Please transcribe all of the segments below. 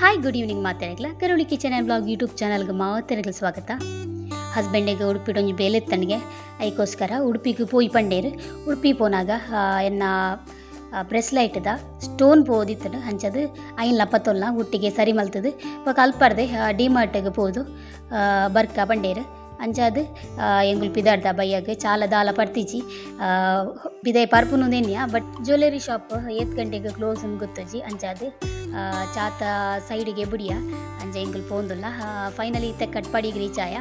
Hi good evening ಮಾತಾಡಕ್ಲ Karuli kitchen and blog YouTube ಚಾನಲ್ಗೆ ಮಾತಾಡಕ್ಲ ಸ್ವಾಗತ. ಹಸ್ಬೆಂಡಿಗೆ ಬೇಲೆ ತನಗೆ. ಐಕೋಸ್ಕರ ಉಡುಪಿಗೆ ಪೋಯ್ ಪಂಡೇರು. ಉಡುಪಿ ಪೋನಾಗ ಎನ್ನ ದ, ಸ್ಟೋನ್ ಪೋದಿತ್ತಡು ಅಂಚದು ಐನ್ ಲಪ್ಪತ್ತೊಲ್ಲ ಒಟ್ಟಿಗೆ ಸರಿ ಮಲ್ತದು. ಇವಾಗ ಅಲ್ಪರ್ದೆ ಡಿಮಾರ್ಟ್ಗೆ ಪೋದು ಬರ್ಕ ಪಂಡೇರು. ಅಂಚಾದ್ ಎಂಕುಲು ಪಿದಾಡ್ದ ಬೈಯಾಗ ಚಾಲ ದಾಲ ಪಡ್ತಿಜಿ ಪಿದಾಯ್ ಪರ್ಪುನುದೆನ್ಯ ಬಟ್ ಜ್ಯುವೆಲರಿ ಶಾಪ್ ಏತ್ ಗಂಟೆಗೆ ಕ್ಲೋಸ್ ಅಂತ ಗೊತ್ತಜಿ ಅಂಚಾದ್ ಚಾತ ಸೈಡಿಗೆ ಬುಡಿಯ ಅಂಚ ಎಂಗುಲ್ ಪೋಂದುಲ್ಲ. ಫೈನಲಿ ಇತ್ತ ಕಟ್ಪಾಡಿಗೆ ರೀಚ್ ಆಯ.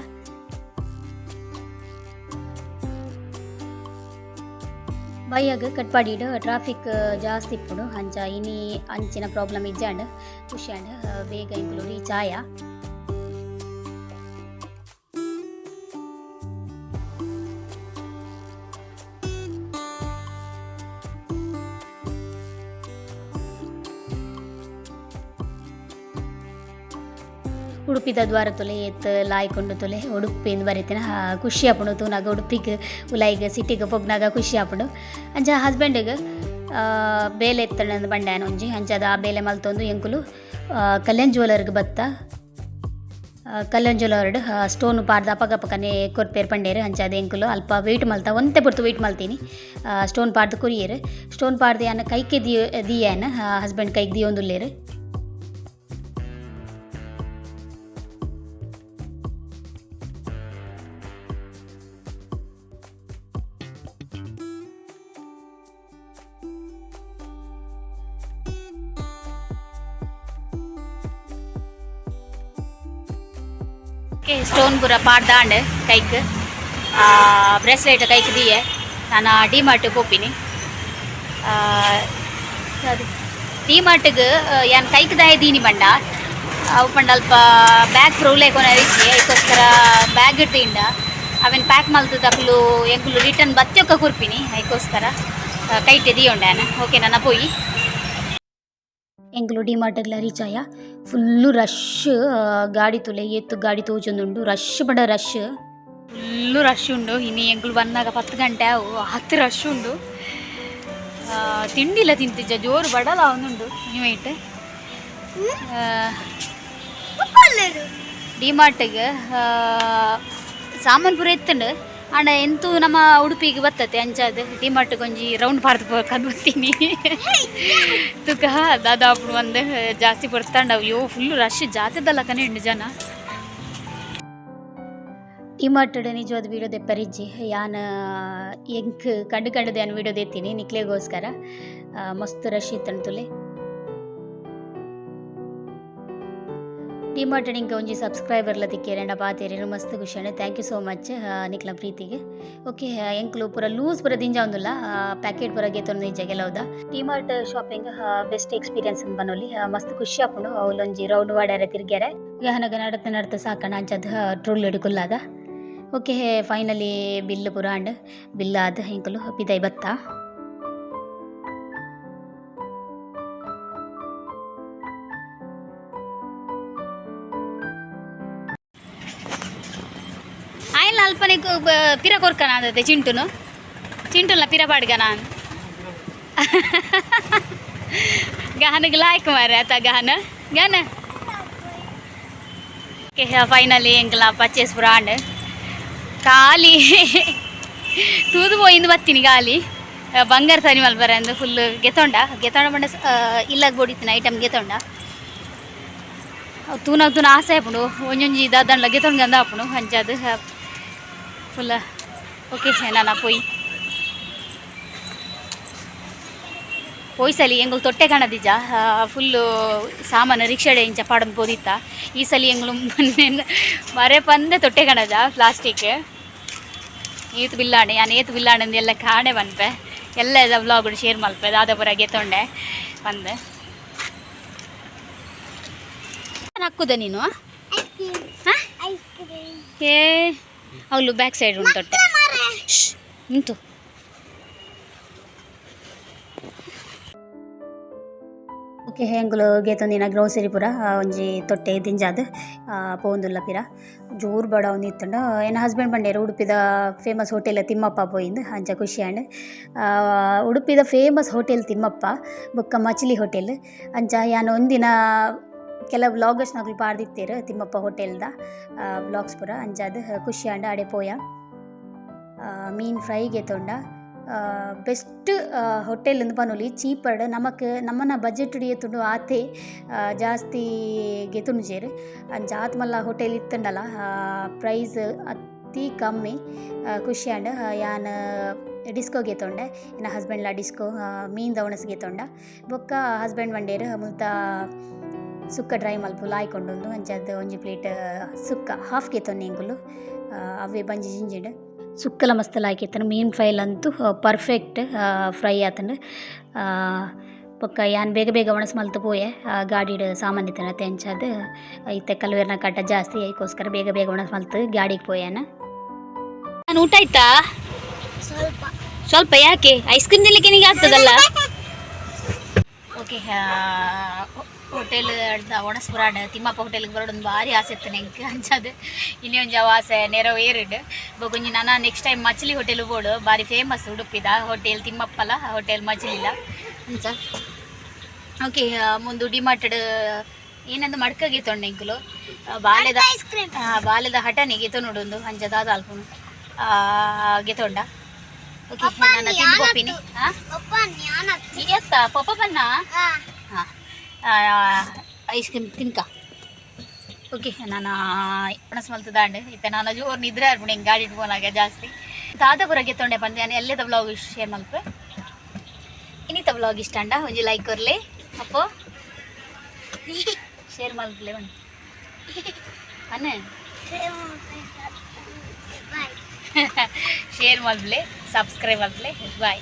ಬೈಯಾಗ ಕಟ್ಪಾಡಿಡು ಟ್ರಾಫಿಕ್ ಜಾಸ್ತಿ ಇಪ್ಪುಡು. ಅಂಚ ಇನಿ ಅಂಚಿನ ಪ್ರಾಬ್ಲಮ್ ಇಜ್ಜಾಂಡ್, ಖುಷಿಯಾಂಡ್, ಬೇಗ ಎಂಗುಲು ರೀಚ್ ಆಯ. ಉಡುಪಿದ ದ್ವಾರ ತೊಲೆ ಎತ್ ಲಾಯ್ಕೊಂಡು ತೊಲೆ, ಉಡುಪಿಂದ ಹಾ, ಖುಷಿ ಆಪುಂಡು ತೂನಾಗ ಉಡುಪಿಗೆ, ಉಲಾಯಿಗೆ, ಸಿಟಿಗೆ ಪೊಗ್ನಾಗ ಖುಷಿ ಆಪುಂಡು ಅಂಚ ಹಸ್ಬೆಂಡಿಗೆ ಬೇಲೆ ಎತ್ತಣಂದು ಬಂಡ್ಯಾನ ಒಂಜಿ ಅಂಚದ ಆ ಬೇಲೆ ಮಲ್ತೊಂದು ಎಂಕುಲು ಕಲ್ಯಾಣ ಜ್ಯುವೆಲರ್ಗೆ ಬತ್ತ. ಕಲ್ಯಾಣ್ ಜ್ಯುವೆಲರ್ಡ್ ಸ್ಟೋನ್ ಪಾಡ್ದ ಅಪಗ ಪಕ್ಕನೆ ಕೊರ್ಪೇರ್ ಪಂಡೇರು ಅಂಚಾದ ಎಂಕುಲು ಅಲ್ಪ ವೆಯ್ಟ್ ಮಲ್ತ, ಒಂತೆ ಪುರ್ತು ವೆಯ್ಟ್ ಮಲ್ತೀನಿ. ಸ್ಟೋನ್ ಪಾಡ್ದು ಕುರಿಯರು, ಸ್ಟೋನ್ ಪಾಡ್ದು ಯಾನ ಕೈಗೆ ದಿಯ, ದಿಯಾನ ಹಸ್ಬೆಂಡ್ ಕೈಗೆ ದಿಯೊಂದುಲ್ಲೇರು. ಓಕೆ ಸ್ಟೋನ್ ಪೂರ ಪಾಡ್ದಾಂಡ್ ಕೈಕ್. ಬ್ರೆಸ್ಲೆಟ್ ಕೈಕ್ ದಿಯೆ. ನಾನು ಡಿ ಮಾರ್ಟ್ ಪೋಪಿನಿ ಅದು ಡಿ ಮಾರ್ಟ್ಗೆ ಯಾನ್ ಕೈಕ್ ದಾಯ ದೀನಿ ಬಂಡ ಅವು ಪಂಡ ಅಲ್ಪ ಬ್ಯಾಗ್ ಪ್ರೊವ್ಲೆ ಕೊನೆ ರೀಚಿ ಅದಕ್ಕೋಸ್ಕರ ಬ್ಯಾಗ್ ಇಟ್ಟಿಂಡ ಅವನ್ ಪ್ಯಾಕ್ ಮಲ್ತು ತಕ್ಕಲು ಎಂಕುಲು ರಿಟರ್ನ್ ಬತ್ತೊಕ್ಕ ಕುರ್ಪಿನಿ ಅದಕ್ಕೋಸ್ಕರ ಕೈಟ್ ದಿಯೋಂಡ್ಯಾನ ಓಕೆ ನನ್ನ ಪೋಯಿ. ಎಂಕ್ಲು ಡಿಮಾರ್ಟ್ಗ್ಲ ರೀಚ್ ಆಯ? ಫುಲ್ಲು ರಶ್ ಗಾಡಿ ತುಲೆ ಎತ್ತು ಗಾಡಿ ತೋಜೊಂದುಂಡು. ರಶ್ ಬಡ ರಶ್ ಫುಲ್ಲು ರಶ್ ಉಂಡು. ಇನ್ನು ಎಂಕ್ಲು ಬಂದಾಗ ಪತ್ತು ಗಂಟೆ ಅವು. ಹತ್ತು ರಶ್ ಉಂಡು. ತಿಂಡಿಲ್ಲ ತಿಂತಿಜ್ಜ. ಜೋರು ಬಡಲ ಅವನುಂಡು. ನೀವೈಟ್ ಡಿಮಾರ್ಟ್ಗೆ ಸಾಮಾನು ಪೂರ ಎತ್ತಂಡು. ಆಂಡ ಎಂತೂ ನಮ್ಮ ಉಡುಪಿಗೆ ಬರ್ತತೆ ಅಂಚಾದ ಡಿಮಾರ್ಟ್, ಗೊಂಜಿ, ರೌಂಡ್ ಭಾರತ ಕಂಡು ಬರ್ತೀನಿ ತುಕ ದಾದಾಪುಡು ಒಂದು ಜಾಸ್ತಿ ಬರ್ತಾಂಡ ಅಯ್ಯೋ ಫುಲ್ ರಶ್ ಜಾತಿದಲ್ಲ ಕಣೆ ಹೆಣ್ಣು ಜನ. ಡಿಮಾರ್ಟಡ್ ನಿಜವಾದ ವೀಡಿಯೋ ಪರಿಜಿ ಯಾನ, ಎಂಕ್ ಕಂಡು ಕಂಡದೆ ಯಾನ್ ವೀಡಿಯೋ ದೆತ್ತೀನಿ ನಿಕ್ಲೆಗೋಸ್ಕರ. ಮಸ್ತ್ ರಶ್ ಇತ್ತಂತುಲೆ. ಡಿಮಾರ್ಟಡ್ ಇಂಕ ಒಂಜಿ ಸಬ್ಸ್ಕ್ರೈಬರ್ಲ ತಿಕ್ಕೇರೆಂಡ ಪಾತೇರಿ ಮಸ್ತ್ ಖುಷಿ ಥ್ಯಾಂಕ್ ಯು ಸೋ ಮಚ್ ನಿಕ್ಲ ಪ್ರೀತಿಗೆ. ಓಕೆ ಎಂಕ್ಲು ಪೂರ ಲೂಸ್ ಪೂರ ದಿಂಜ ಪ್ಯಾಕೆಟ್ ಪೂರ ಗೆತ್ತೊಂದು ನಿಜ ಗೆಲವುದ ಡಿಮಾರ್ಟ್ ಶಾಪಿಂಗ್ ಬೆಸ್ಟ್ ಎಕ್ಸ್ಪೀರಿಯನ್ಸ್ ಬನ್ನೊಲಿ ಮಸ್ತ್ ಖುಷಿ ಆಪುಂಡು. ಅವಲೊಂಜಿ ರೌಂಡ್ ವಾಡ್ಯಾರ ತಿರ್ಗ್ಯಾರೆ. ಗಹನಗ ನಡತ ನಡತ ಸಾಕಣ ಅಂಚದ ಟ್ರೋಲ್ ಹಿಡ್ಕುಲ್ಲಾದ. ಓಕೆ ಫೈನಲಿ ಬಿಲ್ ಪುರ ಅಂಡ್ ಬಿಲ್ ಆದ ಎಂಕುಲು, ಪಿದೈ ಬತ್ತ. ಅಲ್ಪನೆ ಕು- ಬ- ಪಿರ ಕೊರ್ಕನ ಅದತೆ ಚಿಂಟುನು. ಚಿಂಟುಲ್ಲ ಪಿರ ಪಾಡ್ಗನ ಗಹನಗೆ ಲಾಯ್ಕ್ ಮಾರೆ ಆತ ಗಹನ. ಗಹನ. ಓಕೆ ಫೈನಲಿ ಎಂಗಲ ಪರ್ಚೇಸ್ ಬ್ರಾಂಡ್ ಕಾಲಿ ತೂದು ಪೋಯಿಂದ ಬತ್ತೀನಿ ಗಾಲಿ. ಆ, ಬಂಗಾರ ಸರಿ ಮಲ್ಬರ ಅಂದು ಫುಲ್ ಗೆತ್ತೊಂಡ ಗೆತ್ತೊಂಡ ಬಂಡ ಇಲ್ಲ ಗೋಡಿತ್ತಿನ ಐಟಮ್ ಗೆತ್ತೊಂಡ ತೂನ ತೂನಾಗ ತೂನ ಆಸೆ ಆಪುಂಡು. ಒಂಜೊಂಜಿ ದಾದಂಡ್ಲ ಗೆತೊಂಡು ಗಂದ ಆಪುಂಡು ಹಂಚದು ಫುಲ್ ಓಕೆ ನಾನು ಪೋಯಿ ಪೋಯ್ ಸಲಿ ಎಂಗುಲು ತೊಟ್ಟೆ ಕಾಣದಿಜ ಫುಲ್ಲು ಸಾಮಾನು ರಿಕ್ಷಾಡೆ ಇಂಚ ಪಾಡನ್ ಪೋದಿತ್ತ ಈ ಸಲಿ ಎಂಗುಲು ಮೊನ್ನೆ ಮರೆ ಪಂದೆ ತೊಟ್ಟೆ ಕಾಣದ ಪ್ಲಾಸ್ಟಿಕ್ ಏತು ಬಿಲ್ಲಾಣೆ ನಾನು ಏತು ಬಿಲ್ಲಾಣಂದು ಎಲ್ಲ ಕಾಣೆ ಬಂದ್ಪೆ ಎಲ್ಲ ವ್ಲಾಗ್ ಶೇರ್ ಮಲ್ಪೆ ದಾದಾಪುರ ಗೆತ್ತೊಂಡೆ ಬಂದೆ ಹಾಕುದ ನೀನು ಹಾ? ಅವಳು ಬ್ಯಾಕ್ ಸೈಡ್ ಉಂಟು ತೊಟ್ಟೆ. ನಿಂತು. ಉಂಟು ಓಕೆ ಹೆಂಗ್ಲು ಗೇತೊಂದಿನ ಗ್ರೋಸರಿ ಪೂರ ಒಂಜಿ ತೊಟ್ಟೆ ದಿಂಜಾದ್ ಪೋಂದುಲ್ಲ ಪಿರ. ಜೋರ್ ಬಡ ಒಂದು ಇತ್ತಂಡ. ಏನು ಹಸ್ಬೆಂಡ್ ಬಂಡೇರು ಉಡುಪಿದ ಫೇಮಸ್ ಹೋಟೆಲ್ ತಿಮ್ಮಪ್ಪ ಪೋಯಿಂದು ಅಂಚ ಖುಷಿ ಆಂಡ್ ಆ, ಉಡುಪಿದ ಫೇಮಸ್ ಹೋಟೆಲ್ ತಿಮ್ಮಪ್ಪ ಬೊಕ್ಕ ಮಚಿಲಿ ಹೋಟೆಲ್ ಅಂಚ ಯಾನ್ ಒಂದಿನ ಕೆಲವು ವ್ಲಾಗರ್ಸ್ ನಾವು ಪಾಡ್ದಿತ್ತೇರು, ತಿಮ್ಮಪ್ಪ ಹೋಟೆಲ್ದ ವ್ಲಾಗ್ಸ್ ಪುರ, ಅಂಜಾದ, ಖುಷಿ ಅಂಡ ಆಡೆ ಪೋಯ. ಮೀನ್ ಫ್ರೈ ಗೆತೊಂಡ ಬೆಸ್ಟ್ ಹೋಟೆಲ್ ಎಂದು ಪನೊಲಿ ಚೀಪಡ್ ನಮಕ್ ನಮ್ಮನ ಬಜೆಟ್ ಏತುಂಡು ಆತೆ ಜಾಸ್ತಿ ಗೆತುಂಡು ಜೇರ್ ಆತ್ ಮಲ್ಲ ಹೋಟೆಲ್ ಇತ್ತಂಡಲ್ಲ ಪ್ರೈಸ್ ಅತಿ ಕಮ್ಮಿ ಖುಷಿ ಆಂಡ್ ಯಾನ್ ಡಿಸ್ಕೋ ಗೆತೊಂಡೆ ಇನ್ನ ಹಸ್ಬೆಂಡ್ಲ ಡಿಸ್ಕೋ ಮೀನ್ ದವಣಸ್ ಗೆತೊಂಡ ಬೊಕ್ಕ ಹಸ್ಬೆಂಡ್ ಬಂಡೇರು ಮುಲ್ತ ಸುಕ್ಕ ಡ್ರೈ ಮಲ್ಪು ಲಾಯ್ಕೊಂಡೊಂದು ಅಂಚದ್ದು ಒಂಜಿ ಪ್ಲೇಟ್ ಸುಕ್ಕ ಹಾಫ್ ಗೆತೊಂದು ಎಂಕುಲು ಅವೇ ಬಂಜಿ ಜಿಂಜಿಡ್. ಸುಕ್ಕಲ ಮಸ್ತ್ ತನ ಮೀನ್ ಫ್ರೈಲ್ ಅಂತೂ ಪರ್ಫೆಕ್ಟ್ ಫ್ರೈ ಆತಂಡ್ ಬೊಕ್ಕ ಯಾನ್ ಬೇಗ ಬೇಗ ಒಣಸ್ ಮಲ್ತು ಪೋಯೆ ಗಾಡಿಡ್ ಸಾಮಾನ್ ಇತ್ತನ ತೆಂಚದು ಇತ್ತೆ ಕಲ್ವೇರ್ನ ಕಟ್ಟ ಜಾಸ್ತಿ ಅದಕ್ಕೋಸ್ಕರ ಬೇಗ ಬೇಗ ಒಣಸ್ ಮಲ್ತು ಗಾಡಿಗೆ ಪೋಯಾನ. ನಾನು ಊಟ ಆಯ್ತಾ? ಸ್ವಲ್ಪ. ಸ್ವಲ್ಪ ಯಾಕೆ? ಐಸ್ ಕ್ರೀಮ್ ತಿನ್ಲಿಕ್ಕೆ ನಿನಗೆ ಆಗ್ತದಲ್ಲ? ಓಕೆ ಹೋಟೆಲ್ ಒಣಸ್ ಬರಾಡ್ ತಿಮ್ಮಪ್ಪ ಹೋಟೆಲ್ಗೆ ಬರೋಡೊಂದು ಭಾರಿ ಆಸೆ ಇತ್ತು ನಂಗೆ ಅಂಚದು ಇನ್ನೇ ಒಂದು ಆಸೆ ನೆರವೇರಿಡ್ ಬಗುಂಜಿ ನಾನು ನೆಕ್ಸ್ಟ್ ಟೈಮ್ ಮಚ್ಲಿ ಹೋಟೆಲ್ ಬೋಡು ಭಾರಿ ಫೇಮಸ್ ಉಡುಪಿದ ಹೋಟೆಲ್ ತಿಮ್ಮಪ್ಪಲ ಹೋಟೆಲ್ ಮಚ್ಲಿಲ ಅಂಚ ಓಕೆ ಮುಂದು ಡಿಮಾರ್ಟೆಡ್ ಏನಂದು ಮಡ್ಕ ತೊಂಡೆ ಇಂಕುಲು ಬಾಲ್ಯದ ಆ, ಬಾಲ್ಯದ ಹಠನಿಗೆ ತೊನೊಡೊಂದು ಅಂಚದಾದ ಅಲ್ಪುನು ಗೆತೊಂಡ ಓಕೆ ನಾನು ತಿಂದು ಹಾಂ ಪಪ್ಪ ಬನ್ನ? ಹಾಂ. Ice cream ತಿನ್ಕ. ಓಕೆ, ನಾನು ಪಣಸ್ ಮಲ್ತು ದಾಂಡ್. ಇತ್ತೆ ನಾನು ಜೋರು ನಿದ್ರೆ ಆಡ್ಬಿಡಿ, ಹಿಂಗೆ ಗಾಡಿ ಇಟ್ಕೊಳಾಗ ಜಾಸ್ತಿ. ತಾತಪುರಕ್ಕೆ ತೊಂಡೆ ಬಂದೆ ನಾನು ಎಲ್ಲೇ ಬ್ಲಾಗ್ ಶೇರ್ ಮಲ್ಪೆ ಇನ್ನಿತ ಬ್ಲಾಗ್ ಇಷ್ಟ ಅಂಡ, ಒಂಜಿ ಲೈಕ್ ಕೊರ್ಲಿ ಅಪ್ಪೋ. ಶೇರ್ ಮಲ್ಪಲೆ ಒಂದು ಅನ್ನ ಶೇರ್ ಮಲ್ಪಲೆ ಸಬ್ಸ್ಕ್ರೈಬ್ ಮಲ್ಪಲೆ ಬಾಯ್